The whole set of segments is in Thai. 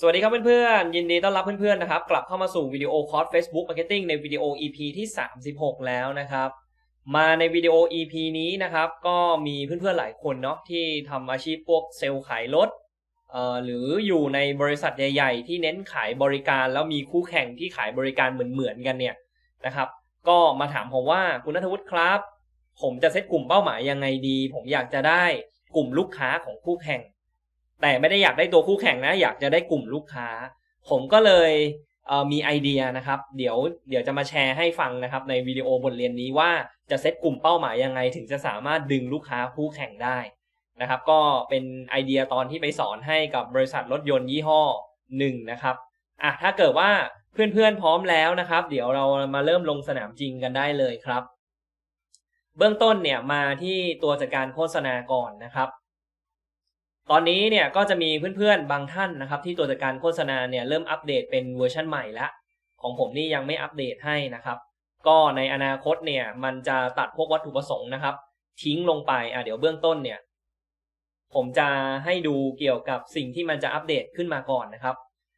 สวัสดีครับเพื่อนๆ ยินดีต้อนรับเพื่อนๆ นะครับ กลับเข้ามาสู่วิดีโอคอร์ส Facebook Marketing ในวิดีโอ EP ที่ 36 แล้วนะครับ มาในวิดีโอ EP นี้นะครับ ก็มีเพื่อนๆ หลายคนเนาะที่ทำอาชีพพวกเซลล์ขายรถเอ่อหรืออยู่ในบริษัทใหญ่ๆ ที่เน้นขายบริการแล้วมีคู่แข่งที่ขายบริการเหมือนๆ กันเนี่ยนะครับ ก็มาถามผมว่าคุณนัทวุฒิครับ ผมจะเซตกลุ่มเป้าหมายยังไงดี ผมอยากจะได้กลุ่มลูกค้าของคู่แข่ง แต่ไม่ได้อยากได้ตัวคู่แข่งนะ อยากจะได้กลุ่มลูกค้า ผมก็เลยเมีไอเดียนะครับ เดี๋ยวเดี๋ยวจะมาแชร์ให้ฟังนะครับ ในวิดีโอบทเรียนนี้ว่าจะเซตกลุ่มเป้าหมายยังไง ถึงจะสามารถดึงลูกค้าคู่แข่งได้นะครับ ก็เป็นไอเดียตอนที่ไปสอนให้กับบริษัทรถยนต์ยี่ห้อหนึ่งนะครับอะถ้าเกิดว่าเพื่อนๆพร้อมแล้วนะครับ เดี๋ยวเรามาเริ่มลงสนามจริงกันได้เลยครับ เบื้องต้นเนี่ยมาที่ตัวจัดการโฆษณาก่อนนะครับ ตอนนี้เนี่ยก็จะมีเพื่อนๆบางท่านนะครับ ที่ตัวจัดการโฆษณาเนี่ยเริ่มอัปเดตเป็นเวอร์ชันใหม่แล้วของผมนี่ยังไม่อัปเดตให้นะครับ ก็ในอนาคตเนี่ยมันจะตัดพวกวัตถุประสงค์นะครับ ทิ้งลงไปอะเดี๋ยวเบื้องต้นเนี่ย ผมจะให้ดูเกี่ยวกับสิ่งที่มันจะอัปเดตขึ้นมาก่อนนะครับ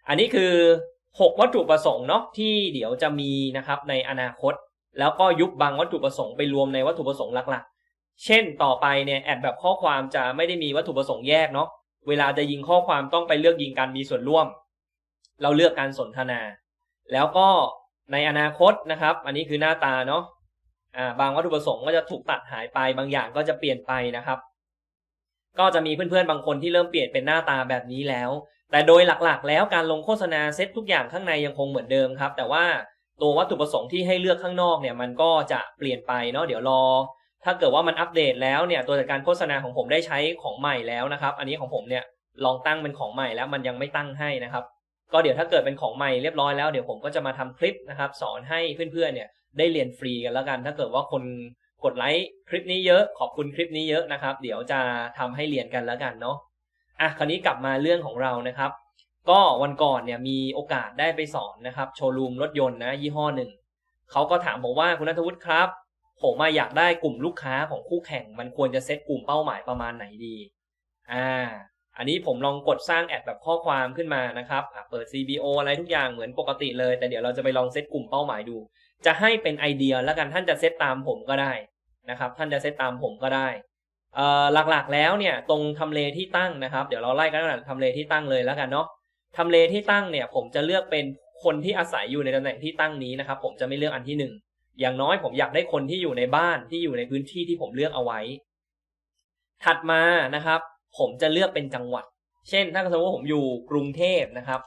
อันนี้คือ 6 วัตถุประสงค์เนาะที่เดี๋ยวจะมีนะครับในอนาคต แล้วก็ยุบบางวัตถุประสงค์ไปรวมในวัตถุประสงค์หลัก เช่นต่อไปเนี่ยแอดแบบข้อความจะไม่ได้มีวัตถุประสงค์แยกเนาะเวลาจะยิงข้อความต้องไปเลือกยิงการมีส่วนร่วม เราเลือกการสนทนา แล้วก็ในอนาคตนะครับ อันนี้คือหน้าตาเนาะอ่าบางวัตถุประสงค์ก็จะถูกตัดหายไปบางอย่างก็จะเปลี่ยนไปนะครับ ก็จะมีเพื่อนๆบางคนที่เริ่มเปลี่ยนเป็นหน้าตาแบบนี้แล้ว แต่โดยหลักๆ แล้วการลงโฆษณาเซตทุกอย่างข้างในยังคงเหมือนเดิมครับ แต่ว่าตัววัตถุประสงค์ที่ให้เลือกข้างนอกเนี่ยมันก็จะเปลี่ยนไปเนาะเดี๋ยวรอ ถ้าเกิดว่ามันอัปเดตแล้วเนี่ยตัวจัดการโฆษณาของผมได้ใช้ของใหม่แล้วนะครับ อันนี้ของผมเนี่ยลองตั้งเป็นของใหม่แล้วมันยังไม่ตั้งให้นะครับ ก็เดี๋ยวถ้าเกิดเป็นของใหม่เรียบร้อยแล้วเดี๋ยวผมก็จะมาทำคลิปนะครับสอนให้เพื่อนๆเนี่ยได้เรียนฟรีกันแล้วกัน ถ้าเกิดว่าคนกดไลค์คลิปนี้เยอะขอบคุณคลิปนี้เยอะนะครับ เดี๋ยวจะทำให้เรียนกันแล้วกันเนาะอะคราวนี้กลับมาเรื่องของเรานะครับ ก็วันก่อนเนี่ยมีโอกาสได้ไปสอนนะครับโชว์รูมรถยนต์นะยี่ห้อหนึ่งเขาก็ถามผมว่าคุณนัทวุฒิครับ ผมมาอยากได้กลุ่มลูกค้าของคู่แข่ง มันควรจะเซตกลุ่มเป้าหมายประมาณไหนดี อ่า อันนี้ผมลองกดสร้างแอดแบบข้อความขึ้นมานะครับเปิด CBO อะไรทุกอย่างเหมือนปกติเลย แต่เดี๋ยวเราจะไปลองเซตกลุ่มเป้าหมายดู จะให้เป็นไอเดียแล้วกันท่านจะเซตตามผมก็ได้นะครับ ท่านจะเซตตามผมก็ได้เอ่อหลักๆแล้วเนี่ยตรงทำเลที่ตั้งนะครับ เดี๋ยวเราไล่กันตั้งแต่ทำเลที่ตั้งเลยแล้วกันเนาะทำเลที่ตั้งเนี่ยผมจะเลือกเป็นคนที่อาศัยอยู่ในตำแหน่งที่ตั้งนี้นะครับ ผมจะไม่เลือกอันที่หนึ่ง อย่างน้อยผมอยากได้คนที่อยู่ในบ้านที่อยู่ในพื้นที่ที่ผมเลือกเอาไว้ ถัดมานะครับ ผมจะเลือกเป็นจังหวัด เช่น ถ้าสมมติว่าผมอยู่กรุงเทพนะครับ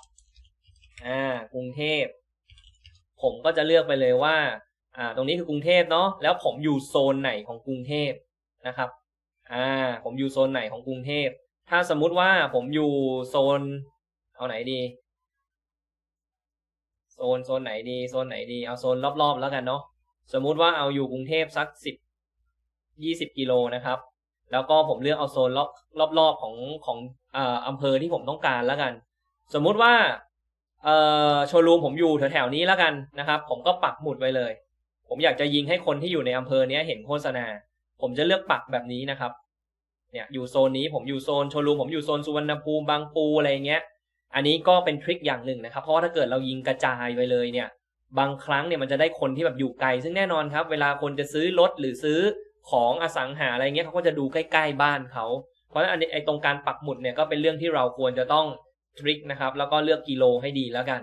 อ่ากรุงเทพ ผมก็จะเลือกไปเลยว่าอ่า ตรงนี้คือกรุงเทพเนาะแล้วผมอยู่โซนไหนของกรุงเทพนะครับอ่าผมอยู่โซนไหนของกรุงเทพ ถ้าสมมุติว่าผมอยู่โซน เอาไหนดี โซนโซนไหนดี โซนไหนดี เอาโซนรอบๆแล้วกันเนาะ สมมุติว่าเอาอยู่กรุงเทพสักสิบยี่สิบกิโลนะครับ แล้วก็ผมเลือกเอาโซนรอบรอบๆของของอ่าอำเภอที่ผมต้องการแล้วกัน สมมุติว่าเอ่อโชว์รูมผมอยู่แถวๆนี้แล้วกันนะครับ ผมก็ปักหมุดไว้เลย ผมอยากจะยิงให้คนที่อยู่ในอำเภอเนี้ยเห็นโฆษณา ผมจะเลือกปักแบบนี้นะครับ เนี่ยอยู่โซนนี้ผมอยู่โซนโชว์รูมผมอยู่โซนสุวรรณภูมิบางปูอะไรเงี้ย อันนี้ก็เป็นทริคอย่างหนึ่งนะครับ เพราะว่าถ้าเกิดเรายิงกระจายไปเลยเนี่ย บางครั้งเนี่ยมันจะได้คนที่แบบอยู่ไกล ซึ่งแน่นอนครับ เวลาคนจะซื้อรถหรือซื้อของอสังหาอะไรเงี้ยเขาก็จะดูใกล้ ๆ บ้านเขาเพราะฉะนั้นไอ้ตรงการปักหมุดเนี่ยก็เป็นเรื่องที่เราควรจะต้องทริคนะครับ แล้วก็เลือกกิโลให้ดีแล้วกัน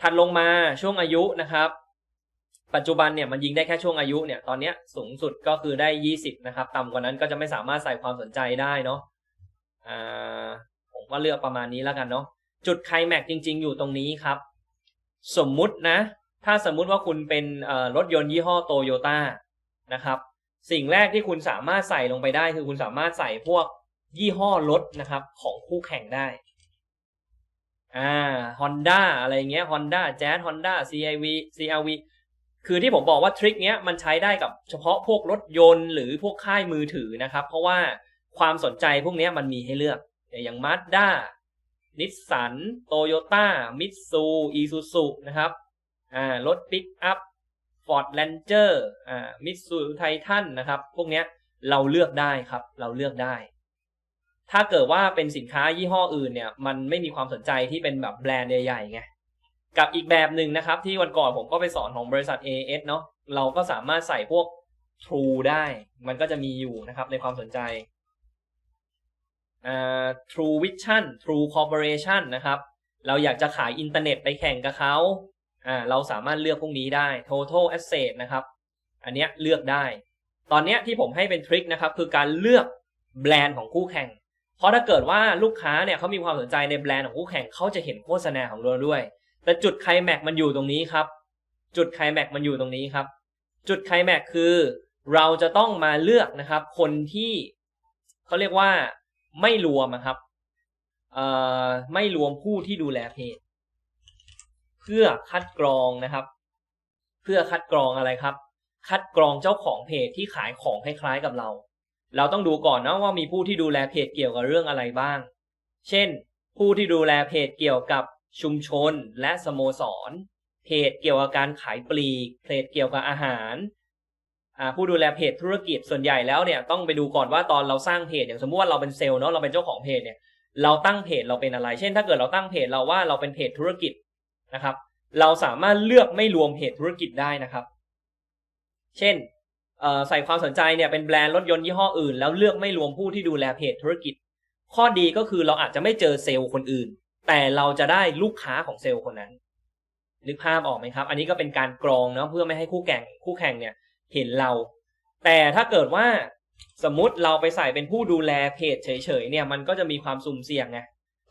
ถัดลงมาช่วงอายุนะครับ ปัจจุบันเนี่ยมันยิงได้แค่ช่วงอายุเนี่ยตอนเนี้ยสูงสุดก็คือได้ 20 นะครับ ต่ำกว่านั้นก็จะไม่สามารถใส่ความสนใจได้เนาะอ่าผมก็เลือกประมาณนี้แล้วกันเนาะจุดไคลแม็กจริง ๆ อยู่ตรงนี้ครับ สมมุตินะ ถ้าสมมุติว่าคุณเป็นรถยนต์ยี่ห้อโตโยต้านะครับ สิ่งแรกที่คุณสามารถใส่ลงไปได้ คือคุณสามารถใส่พวกยี่ห้อรถนะครับ ของคู่แข่งได้อ่า Honda อะไรเงี้ย Honda Jazz Honda CIV CRV คือที่ผมบอกว่าทริคเนี้ยมันใช้ได้กับเฉพาะพวกรถยนต์หรือพวกค่ายมือถือนะครับ เพราะว่าความสนใจพวกเนี้ยมันมีให้เลือก อย่าง Mazda นิสสันโตโยต้ามิตซูอีซูซูนะครับอ่ารถปิกอัพฟอร์ดแลนเจอร์อ่ามิตซูไททันนะครับ พวกเนี้ยเราเลือกได้ครับ เราเลือกได้ ถ้าเกิดว่าเป็นสินค้ายี่ห้ออื่นเนี่ย มันไม่มีความสนใจที่เป็นแบบแบรนด์ใหญ่ๆไงกับอีกแบบหนึ่งนะครับ ที่วันก่อนผมก็ไปสอนของบริษัท AS เนาะเราก็สามารถใส่พวก True ได้ มันก็จะมีอยู่นะครับในความสนใจ True Vision True Corporation นะครับ เราอยากจะขายอินเทอร์เน็ตไปแข่งกับเขาอ่าเราสามารถเลือกพวกนี้ได้ Total Asset นะครับ อันเนี้ยเลือกได้ ตอนเนี้ยที่ผมให้เป็นทริคนะครับ คือการเลือกแบรนด์ของคู่แข่ง เพราะถ้าเกิดว่าลูกค้าเนี่ยเขามีความสนใจในแบรนด์ของคู่แข่งเขาจะเห็นโฆษณาของเราด้วย แต่จุดไคลแม็กมันอยู่ตรงนี้ครับ จุดไคลแม็กมันอยู่ตรงนี้ครับ จุดไคลแม็กคือ เราจะต้องมาเลือกนะครับ คนที่เขาเรียกว่า ไม่รวมอะครับเอ่อไม่รวมผู้ที่ดูแลเพจ เพื่อคัดกรองนะครับ เพื่อคัดกรองอะไรครับ คัดกรองเจ้าของเพจที่ขายของคล้ายๆกับเรา เราต้องดูก่อนนะว่ามีผู้ที่ดูแลเพจเกี่ยวกับเรื่องอะไรบ้าง เช่น ผู้ที่ดูแลเพจเกี่ยวกับชุมชนและสโมสร เพจเกี่ยวกับการขายปลีกเพจเกี่ยวกับอาหาร ผู้ดูแลเพจธุรกิจส่วนใหญ่แล้วเนี่ยต้องไปดูก่อนว่าตอนเราสร้างเพจอย่างสมมติว่าเราเป็นเซลล์เนาะเราเป็นเจ้าของเพจเนี่ยเราตั้งเพจเราเป็นอะไร เช่น ถ้าเกิดเราตั้งเพจเราว่าเราเป็นเพจธุรกิจนะครับ เราสามารถเลือกไม่รวมเพจธุรกิจได้นะครับ เช่นใส่ความสนใจเนี่ยเป็นแบรนด์รถยนต์ยี่ห้ออื่น แล้วเลือกไม่รวมผู้ที่ดูแลเพจธุรกิจ ข้อดีก็คือเราอาจจะไม่เจอเซลล์คนอื่น แต่เราจะได้ลูกค้าของเซลล์คนนั้นนึกภาพออกไหมครับ อันนี้ก็เป็นการกรองเนาะเพื่อไม่ให้คู่แข่งคู่แข่งเนี่ย เห็นเรา แต่ถ้าเกิดว่าสมมติเราไปใส่เป็นผู้ดูแลเพจเฉยๆเนี่ยมันก็จะมีความสุ่มเสี่ยงไง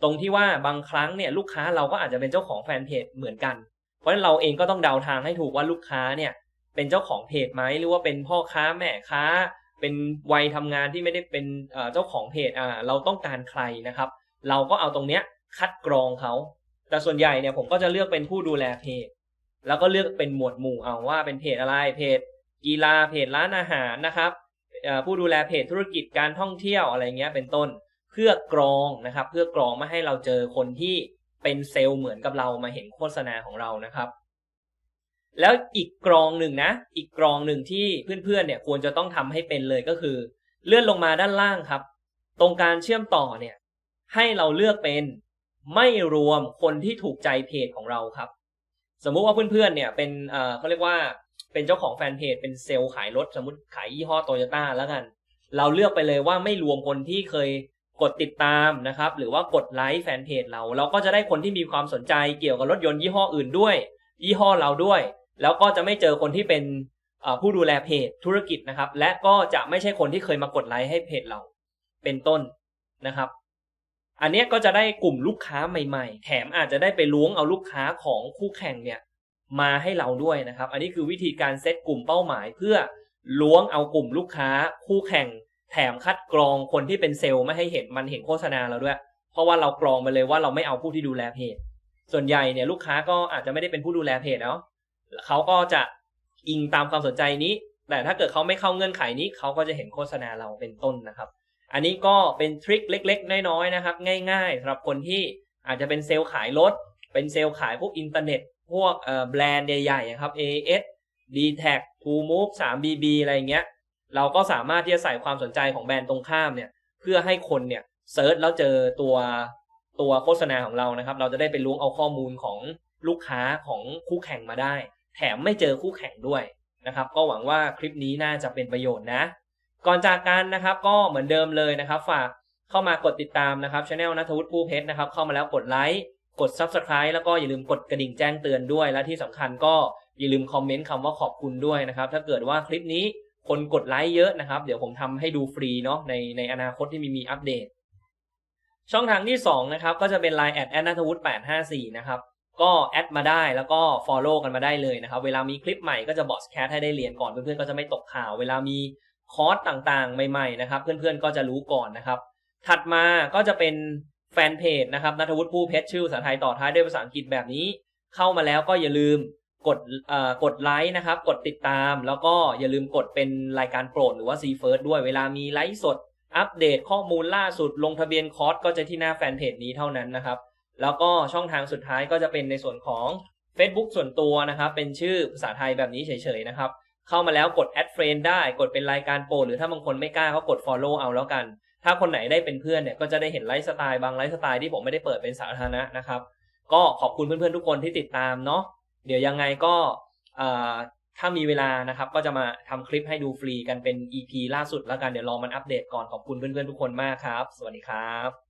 ตรงที่ว่าบางครั้งเนี่ยลูกค้าเราก็อาจจะเป็นเจ้าของแฟนเพจเหมือนกัน เพราะฉะนั้นเราเองก็ต้องเดาทางให้ถูกว่าลูกค้าเนี่ยเป็นเจ้าของเพจไหมหรือว่าเป็นพ่อค้าแม่ค้า เป็นวัยทำงานที่ไม่ได้เป็นเจ้าของเพจอ่าเราต้องการใครนะครับ เราก็เอาตรงเนี้ยคัดกรองเขา แต่ส่วนใหญ่เนี่ยผมก็จะเลือกเป็นผู้ดูแลเพจ แล้วก็เลือกเป็นหมวดหมู่เอาว่าเป็นเพจอะไรเพจ กีฬาเพจร้านอาหารนะครับผู้ดูแลเพจธุรกิจการท่องเที่ยวอะไรเงี้ยเป็นต้นเพื่อกรองนะครับ เพื่อกรองไม่ให้เราเจอคนที่เป็นเซลล์เหมือนกับเรามาเห็นโฆษณาของเรานะครับ แล้วอีกกรองหนึ่งนะ อีกกรองหนึ่งที่เพื่อนๆเนี่ยควรจะต้องทำให้เป็นเลยก็คือ เลื่อนลงมาด้านล่างครับ ตรงการเชื่อมต่อเนี่ย ให้เราเลือกเป็นไม่รวมคนที่ถูกใจเพจของเราครับ สมมุติว่าเพื่อนๆเนี่ยเป็นอ่อเขาเรียกว่า เป็นเจ้าของแฟนเพจเป็นเซลล์ขายรถสมมติขายยี่ห้อโตโยต้าแล้วกัน เราเลือกไปเลยว่าไม่รวมคนที่เคยกดติดตามนะครับ หรือว่ากดไลค์แฟนเพจเรา เราก็จะได้คนที่มีความสนใจเกี่ยวกับรถยนต์ยี่ห้ออื่นด้วย ยี่ห้อเราด้วย แล้วก็จะไม่เจอคนที่เป็นผู้ดูแลเพจธุรกิจนะครับ และก็จะไม่ใช่คนที่เคยมากดไลค์ให้เพจเรา เป็นต้นนะครับ อันนี้ก็จะได้กลุ่มลูกค้าใหม่ ๆ แถมอาจจะได้ไปล้วงเอาลูกค้าของคู่แข่งเนี่ย มาให้เราด้วยนะครับ อันนี้คือวิธีการเซตกลุ่มเป้าหมาย เพื่อล้วงเอากลุ่มลูกค้า คู่แข่ง แถมคัดกรองคนที่เป็นเซลล์ไม่ให้เห็นมันเห็นโฆษณาเราด้วย เพราะว่าเรากรองไปเลยว่าเราไม่เอาผู้ที่ดูแลเพจ ส่วนใหญ่เนี่ยลูกค้าก็อาจจะไม่ได้เป็นผู้ดูแลเพจเนาะเขาก็จะอิงตามความสนใจนี้ แต่ถ้าเกิดเขาไม่เข้าเงื่อนไขนี้เขาก็จะเห็นโฆษณาเราเป็นต้นนะครับ อันนี้ก็เป็นทริคเล็ก ๆ น้อยๆนะครับ ง่ายๆสำหรับคนที่อาจจะเป็นเซลล์ขายรถเป็นเซลล์ขายพวกอินเทอร์เน็ต พวกแบรนด์ใหญ่ๆครับ AS d t a c TrueMove 3BB อะไรเงี้ย เราก็สามารถที่จะใส่ความสนใจของแบรนด์ตรงข้ามเนี่ย เพื่อให้คนเนี่ยเซิร์ชแล้วเจอตัวตัวโฆษณาของเรานะครับ เราจะได้ไปล้วงเอาข้อมูลของลูกค้าของคู่แข่งมาได้ แถมไม่เจอคู่แข่งด้วยนะครับ ก็หวังว่าคลิปนี้น่าจะเป็นประโยชน์นะ ก่อนจากกันนะครับ ก็เหมือนเดิมเลยนะครับ ฝากเข้ามากดติดตามนะครับช anel นัทวุฒิผู้เพชรนะครับ เข้ามาแล้วกดไลค์ กด Subscribe แล้วก็อย่าลืมกดกระดิ่งแจ้งเตือนด้วย และที่สำคัญก็อย่าลืมคอมเมนต์คำว่าขอบคุณด้วยนะครับ ถ้าเกิดว่าคลิปนี้คนกดไลค์เยอะนะครับ เดี๋ยวผมทำให้ดูฟรีเนาะในในอนาคตที่มีมีอัปเดต ช่องทางที่2นะครับก็จะเป็น Line แอดแอดนัทวุฒิ854 นะครับ ก็แอดมาได้แล้วก็ Follow กันมาได้เลยนะครับ เวลามีคลิปใหม่ก็จะบอสแคสให้ได้เรียนก่อนเพื่อนๆก็จะไม่ตกข่าว เวลามีคอร์สต่างๆ ใหม่ๆนะครับ เพื่อนๆก็จะรู้ก่อนนะครับ ถัดมาก็จะเป็น แฟนเพจนะครับนัทวุฒิผู้เพชรชื่อภาษาไทยต่อท้ายด้วยภาษาอังกฤษแบบนี้ เข้ามาแล้วก็อย่าลืมกดกดไลค์นะครับ กดติดตาม แล้วก็อย่าลืมกดเป็นรายการโปรดหรือว่าซีเฟิร์สด้วยเวลามีไลฟ์สด อัปเดตข้อมูลล่าสุดลงทะเบียนคอร์สก็จะที่หน้าแฟนเพจนี้เท่านั้นนะครับ แล้วก็ช่องทางสุดท้ายก็จะเป็นในส่วนของ Facebook ส่วนตัวนะครับ เป็นชื่อภาษาไทยแบบนี้เฉยๆนะครับ เข้ามาแล้วกดแอดเฟรนได้กดเป็นรายการโปรดหรือถ้าบางคนไม่กล้าก็กด Follow เอาแล้วกัน ถ้าคนไหนได้เป็นเพื่อนเนี่ยก็จะได้เห็นไลฟ์สไตล์บางไลฟ์สไตล์ที่ผมไม่ได้เปิดเป็นสาธารณะนะครับ ก็ขอบคุณเพื่อนๆทุกคนที่ติดตามเนาะเดี๋ยวยังไงก็ถ้ามีเวลานะครับ ก็จะมาทำคลิปให้ดูฟรีกันเป็น EP ล่าสุดแล้วกันเดี๋ยวรอมันอัปเดตก่อนขอบคุณเพื่อนๆทุกคนมากครับ สวัสดีครับ